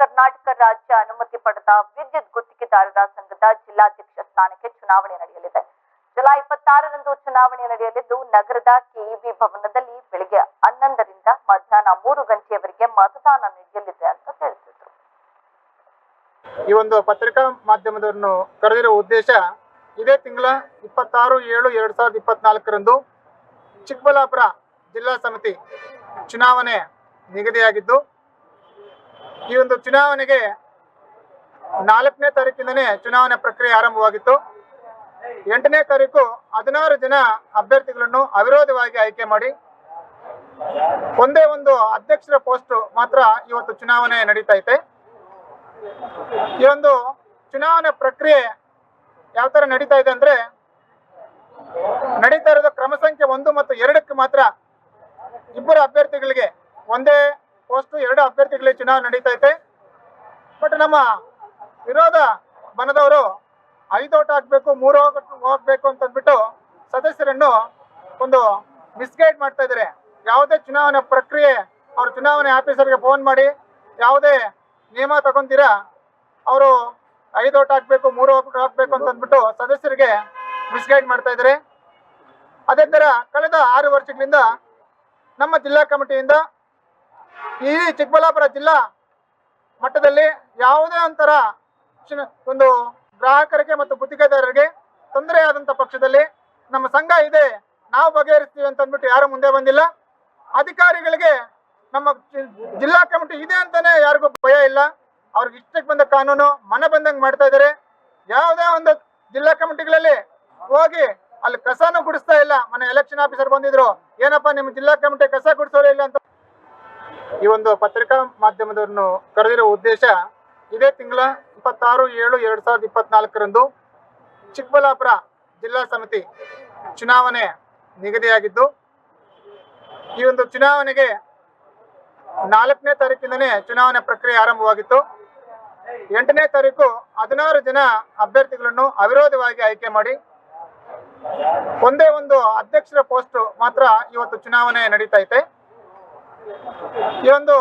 ಕರ್ನಾಟಕ ರಾಜ್ಯ ಅನುಮತಿ ಪಡೆದ ವಿದ್ಯುತ್ ಗುತ್ತಿಗೆದಾರರ ಸಂಘದ ಜಿಲ್ಲಾಧ್ಯಕ್ಷ ಸ್ಥಾನಕ್ಕೆ ಚುನಾವಣೆ ನಡೆಯಲಿದೆ. ಜುಲೈ ಇಪ್ಪತ್ತಾರರಂದು ಚುನಾವಣೆ ನಡೆಯಲಿದ್ದು, ನಗರದ ಕೆಇಬಿ ಭವನದಲ್ಲಿ ಬೆಳಿಗ್ಗೆ ಹನ್ನೊಂದರಿಂದ ಮಧ್ಯಾಹ್ನ ಮೂರು ಗಂಟೆಯವರೆಗೆ ಮತದಾನ ನಡೆಯಲಿದೆ ಅಂತ ತಿಳಿಸಿದರು. ಈ ಒಂದು ಪತ್ರಿಕಾ ಮಾಧ್ಯಮದವರನ್ನು ಕರೆದಿರುವ ಉದ್ದೇಶ, ಇದೇ ತಿಂಗಳ ಇಪ್ಪತ್ತಾರು ಏಳು ಎರಡ್ ಸಾವಿರದ ಇಪ್ಪತ್ನಾಲ್ಕರಂದು ಚಿಕ್ಕಬಳ್ಳಾಪುರ ಜಿಲ್ಲಾ ಸಮಿತಿ ಚುನಾವಣೆ ನಿಗದಿಯಾಗಿದ್ದು ಈ ಒಂದು ಚುನಾವಣೆಗೆ ನಾಲ್ಕನೇ ತಾರೀಕಿಂದನೇ ಚುನಾವಣೆ ಪ್ರಕ್ರಿಯೆ ಆರಂಭವಾಗಿತ್ತು. ಎಂಟನೇ ತಾರೀಕು ಹದಿನಾರು ಜನ ಅಭ್ಯರ್ಥಿಗಳನ್ನು ಅವಿರೋಧವಾಗಿ ಆಯ್ಕೆ ಮಾಡಿ, ಒಂದೇ ಒಂದು ಅಧ್ಯಕ್ಷರ ಪೋಸ್ಟ್ ಮಾತ್ರ ಇವತ್ತು ಚುನಾವಣೆ ನಡೀತಾ ಇದೆ ಈ ಒಂದು ಚುನಾವಣೆ ಪ್ರಕ್ರಿಯೆ ಯಾವ ತರ ನಡೀತಾ ಇದೆ ಅಂದ್ರೆ, ನಡೀತಾ ಇರೋದು ಕ್ರಮ ಸಂಖ್ಯೆ ಒಂದು ಮತ್ತು ಎರಡಕ್ಕೆ ಮಾತ್ರ ಇಬ್ಬರು ಅಭ್ಯರ್ಥಿಗಳಿಗೆ ಒಂದೇ ಪೋಸ್ಟ್ ಎರಡು ಅಭ್ಯರ್ಥಿಗಳಿಗೆ ಚುನಾವಣೆ ನಡೀತಾ ಇದೆ ಬಟ್ ನಮ್ಮ ವಿರೋಧ ಬನದವರು ಐದು ಓಟ್ ಹಾಕ್ಬೇಕು, ಮೂರು ಹೋಗ್ಬೇಕು ಅಂತ ಅಂದ್ಬಿಟ್ಟು ಸದಸ್ಯರನ್ನು ಒಂದು ಮಿಸ್ಗೈಡ್ ಮಾಡ್ತಾ ಇದ್ದಾರೆ. ಯಾವುದೇ ಚುನಾವಣೆ ಪ್ರಕ್ರಿಯೆ, ಅವ್ರ ಚುನಾವಣೆ ಆಫೀಸರ್ಗೆ ಫೋನ್ ಮಾಡಿ, ಯಾವುದೇ ನಿಯಮ ತಗೊಂತೀರಾ ಅವರು ಐದು ಓಟ್ ಹಾಕ್ಬೇಕು, ಮೂರು ಹಾಕ್ಬೇಕು ಅಂತ ಅಂದ್ಬಿಟ್ಟು ಸದಸ್ಯರಿಗೆ ಮಿಸ್ಗೈಡ್ ಮಾಡ್ತಾ ಇದ್ದಾರೆ. ಅದೇ ತರ ಕಳೆದ ಆರು ವರ್ಷಗಳಿಂದ ನಮ್ಮ ಜಿಲ್ಲಾ ಕಮಿಟಿಯಿಂದ ಈ ಚಿಕ್ಕಬಳ್ಳಾಪುರ ಜಿಲ್ಲಾ ಮಟ್ಟದಲ್ಲಿ ಯಾವುದೇ ಒಂಥರ ಒಂದು ಗ್ರಾಹಕರಿಗೆ ಮತ್ತು ಗುತ್ತಿಗೆದಾರರಿಗೆ ತೊಂದರೆ ಆದಂತ ಪಕ್ಷದಲ್ಲಿ ನಮ್ಮ ಸಂಘ ಇದೆ, ನಾವು ಬಗೆಹರಿಸ್ತೀವಿ ಅಂತ ಅಂದ್ಬಿಟ್ಟು ಯಾರು ಮುಂದೆ ಬಂದಿಲ್ಲ. ಅಧಿಕಾರಿಗಳಿಗೆ ನಮ್ಮ ಜಿಲ್ಲಾ ಕಮಿಟಿ ಇದೆ ಅಂತಾನೆ ಯಾರಿಗೂ ಭಯ ಇಲ್ಲ. ಅವ್ರಿಗೆ ಇಷ್ಟಕ್ಕೆ ಬಂದ ಕಾನೂನು ಮನೆ ಬಂದಂಗೆ ಮಾಡ್ತಾ ಇದ್ದಾರೆ. ಯಾವುದೇ ಒಂದು ಜಿಲ್ಲಾ ಕಮಿಟಿಗಳಲ್ಲಿ ಹೋಗಿ ಅಲ್ಲಿ ಕಸನೂ ಗುಡಿಸ್ತಾ ಇಲ್ಲ. ಮನೆ ಎಲೆಕ್ಷನ್ ಆಫೀಸರ್ ಬಂದಿದ್ರು, ಏನಪ್ಪಾ ನಿಮ್ಮ ಜಿಲ್ಲಾ ಕಮಿಟಿ ಕಸ ಗುಡಿಸೋರೇ ಇಲ್ಲ ಅಂತ ಈ ಒಂದು ಪತ್ರಿಕಾ ಮಾಧ್ಯಮದವರನ್ನು ಕರೆದಿರುವ ಉದ್ದೇಶ ಇದೇ ತಿಂಗಳ ಇಪ್ಪತ್ತಾರು ಏಳು ಎರಡ್ ಸಾವಿರದ ಇಪ್ಪತ್ನಾಲ್ಕರಂದು ಚಿಕ್ಕಬಳ್ಳಾಪುರ ಜಿಲ್ಲಾ ಸಮಿತಿ ಚುನಾವಣೆ ನಿಗದಿಯಾಗಿದ್ದು, ಈ ಒಂದು ಚುನಾವಣೆಗೆ ನಾಲ್ಕನೇ ತಾರೀಕಿಂದನೇ ಚುನಾವಣೆ ಪ್ರಕ್ರಿಯೆ ಆರಂಭವಾಗಿತ್ತು. ಎಂಟನೇ ತಾರೀಕು ಹದಿನಾರು ಜನ ಅಭ್ಯರ್ಥಿಗಳನ್ನು ಅವಿರೋಧವಾಗಿ ಆಯ್ಕೆ ಮಾಡಿ, ಒಂದೇ ಒಂದು ಅಧ್ಯಕ್ಷರ ಪೋಸ್ಟ್ ಮಾತ್ರ ಇವತ್ತು ಚುನಾವಣೆ ನಡೀತಾ ಐತೆ. ಈ ಒಂದು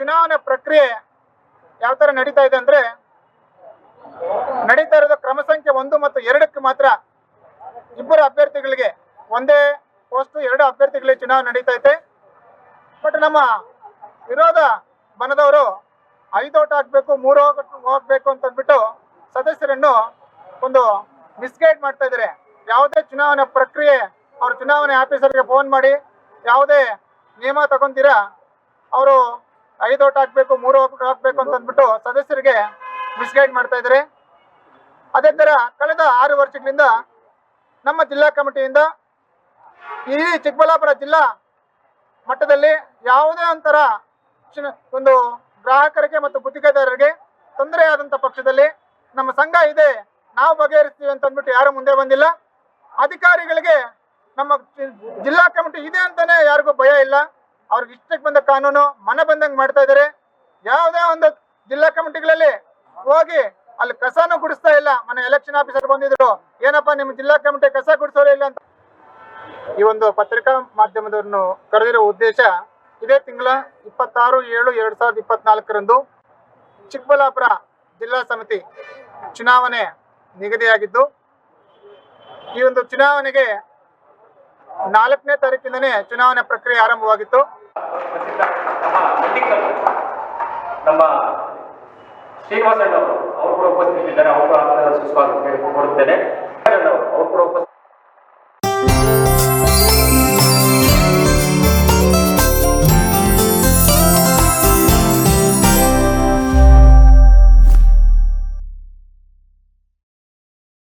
ಚುನಾವಣೆ ಪ್ರಕ್ರಿಯೆ ಯಾವ ತರ ನಡೀತಾ ಇದೆ ಅಂದ್ರೆ ನಡೀತಾ ಇರೋದು ಕ್ರಮ ಸಂಖ್ಯೆ ಒಂದು ಮತ್ತು ಎರಡಕ್ಕೆ ಮಾತ್ರ ಇಬ್ಬರು ಅಭ್ಯರ್ಥಿಗಳಿಗೆ ಒಂದೇ ಪೋಸ್ಟ್ ಎರಡು ಅಭ್ಯರ್ಥಿಗಳಿಗೆ ಚುನಾವಣೆ ನಡೀತಾ ಇದೆ ಬಟ್ ನಮ್ಮ ವಿರೋಧ ಬನದವರು ಐದು ಓಟ್ ಹಾಕ್ಬೇಕು, ಮೂರು ಹೋಗ್ಬೇಕು ಅಂತ ಅಂದ್ಬಿಟ್ಟು ಸದಸ್ಯರನ್ನು ಒಂದು ಮಿಸ್ಗೈಡ್ ಮಾಡ್ತಾ ಇದ್ದಾರೆ. ಯಾವುದೇ ಚುನಾವಣೆ ಪ್ರಕ್ರಿಯೆ, ಅವ್ರ ಚುನಾವಣೆ ಆಫೀಸರ್ಗೆ ಫೋನ್ ಮಾಡಿ, ಯಾವುದೇ ನಿಯಮ ತಗೊಂತೀರಾ? ಅವರು ಐದು ಓಟ್ ಹಾಕ್ಬೇಕು, ಮೂರು ಓಟ್ ಹಾಕ್ಬೇಕು ಅಂತ ಅಂದ್ಬಿಟ್ಟು ಸದಸ್ಯರಿಗೆ ಮಿಸ್ಗೈಡ್ ಮಾಡ್ತಾ ಇದ್ದಾರೆ. ಅದೇ ತರ ಕಳೆದ ಆರು ವರ್ಷಗಳಿಂದ ನಮ್ಮ ಜಿಲ್ಲಾ ಕಮಿಟಿಯಿಂದ ಈ ಚಿಕ್ಕಬಳ್ಳಾಪುರ ಜಿಲ್ಲಾ ಮಟ್ಟದಲ್ಲಿ ಯಾವುದೇ ಒಂಥರ ಒಂದು ಗ್ರಾಹಕರಿಗೆ ಮತ್ತು ಗುತ್ತಿಗೆದಾರರಿಗೆ ತೊಂದರೆ ಪಕ್ಷದಲ್ಲಿ ನಮ್ಮ ಸಂಘ ಇದೆ, ನಾವು ಬಗೆಹರಿಸ್ತೀವಿ ಅಂತ ಅಂದ್ಬಿಟ್ಟು ಯಾರು ಮುಂದೆ ಬಂದಿಲ್ಲ. ಅಧಿಕಾರಿಗಳಿಗೆ ನಮ್ಮ ಜಿಲ್ಲಾ ಕಮಿಟಿ ಇದೆ ಅಂತಾನೆ ಯಾರಿಗೂ ಭಯ ಇಲ್ಲ. ಅವ್ರಿಗೆ ಇಷ್ಟಕ್ಕೆ ಬಂದ ಕಾನೂನು ಮನೆ ಬಂದಂಗೆ ಮಾಡ್ತಾ ಇದ್ದಾರೆ. ಯಾವುದೇ ಒಂದು ಜಿಲ್ಲಾ ಕಮಿಟಿಗಳಲ್ಲಿ ಹೋಗಿ ಅಲ್ಲಿ ಕಸನೂ ಗುಡಿಸ್ತಾ ಇಲ್ಲ. ಮನೆ ಎಲೆಕ್ಷನ್ ಆಫೀಸರ್ ಬಂದಿದ್ರು. ಏನಪ್ಪಾ, ನಿಮ್ಮ ಜಿಲ್ಲಾ ಕಮಿಟಿ ಕಸ ಗುಡಿಸೋರೇ ಇಲ್ಲ ಅಂತ. ಈ ಒಂದು ಪತ್ರಿಕಾ ಮಾಧ್ಯಮದವ್ರನ್ನು ಕರೆದಿರುವ ಉದ್ದೇಶ ಇದೇ ತಿಂಗಳ ಇಪ್ಪತ್ತಾರು ಏಳು ಎರಡ್ ಸಾವಿರದ ಇಪ್ಪತ್ನಾಲ್ಕರಂದು ಚಿಕ್ಕಬಳ್ಳಾಪುರ ಜಿಲ್ಲಾ ಸಮಿತಿ ಚುನಾವಣೆ ನಿಗದಿಯಾಗಿದ್ದು, ಈ ಒಂದು ಚುನಾವಣೆಗೆ ನಾಲ್ಕನೇ ತಾರೀಕಿಂದನೇ ಚುನಾವಣೆ ಪ್ರಕ್ರಿಯೆ ಆರಂಭವಾಗಿತ್ತು. ನಮ್ಮ ಶ್ರೀನಿವಾಸಣ್ಣ ಅವರು ಕೂಡ ಉಪಸ್ಥಿತಿದ್ದಾರೆ ಅವರು ಸುಸ್ವಾಗತ ಕೋರುತ್ತೇನೆ